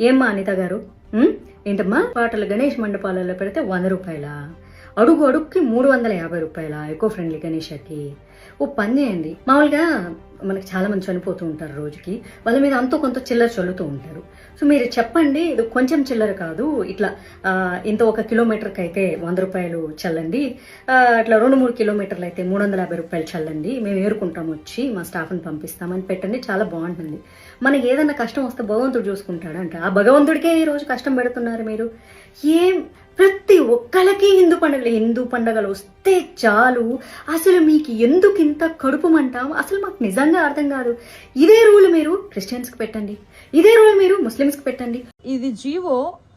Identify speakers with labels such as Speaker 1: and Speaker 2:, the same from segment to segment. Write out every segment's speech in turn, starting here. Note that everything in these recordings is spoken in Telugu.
Speaker 1: ఏమ్మా అనిత గారు? ఏంటమ్మా? పాటలు గణేష్ మండపాలలో పెడితే వంద రూపాయల? అడుగు అడుగుకి మూడు వందల యాభై రూపాయల? Eco friendly గణేషకి. ఓ పని చేయండి మామూలుగా మనకి చాలా మంది చనిపోతూ ఉంటారు రోజుకి. వాళ్ళ మీద అంతో కొంత చిల్లర చల్లుతూ ఉంటారు. సో మీరు చెప్పండి ఇది కొంచెం చిల్లర కాదు ఇట్లా ఇంత ఒక కిలోమీటర్కి అయితే వంద రూపాయలు చల్లండి. అట్లా రెండు మూడు కిలోమీటర్లు అయితే మూడు వందల యాభై రూపాయలు చల్లండి. మేము ఏరుకుంటాం వచ్చి మా స్టాఫ్ని పంపిస్తామని పెట్టండి చాలా బాగుంటుంది. మనకి ఏదైనా కష్టం వస్తే భగవంతుడు చూసుకుంటాడు అంటే ఆ భగవంతుడికే ఈ రోజు కష్టం పెడుతున్నారు మీరు. ఏం ప్రతి ఒక్కళ్ళకి హిందూ పండుగలు హిందూ పండుగలు వస్తే చాలు. అసలు మీకు ఎందుకు ఇంత కడుపుమంటాం అసలు మాకు నిజంగా అర్థం కాదు. ఇదే రూల్ మీరు క్రిస్టియన్స్కి పెట్టండి. ఇదే రూల్ మీరు ముస్లిమ్స్కి పెట్టండి.
Speaker 2: ఇది జీవో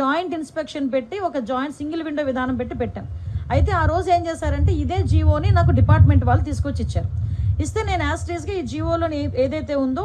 Speaker 2: జాయింట్ ఇన్స్పెక్షన్ పెట్టి ఒక జాయింట్ సింగిల్ విండో విధానం పెట్టి పెట్టాం. అయితే ఆ రోజు ఏం చేశారంటే ఇదే జీవోని నాకు డిపార్ట్మెంట్ వాళ్ళు తీసుకొచ్చి ఇచ్చారు. ఇస్తే నేను యాస్ట్రీస్గా ఈ జీవోలోని ఏదైతే ఉందో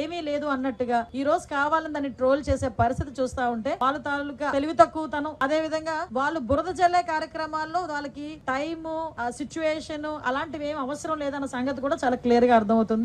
Speaker 2: ఏమీ లేదు అన్నట్టుగా ఈ రోజు కావాలని దాన్ని ట్రోల్ చేసే పరిస్థితి చూస్తా ఉంటే వాళ్ళ తాలూకా తెలివి తక్కువతనం. అదే విధంగా వాళ్ళు బురద జల్లే కార్యక్రమాల్లో వాళ్ళకి టైము సిచ్యువేషన్ అలాంటివి ఏం అవసరం లేదన్న సంగతి కూడా చాలా క్లియర్గా అర్థమవుతుంది.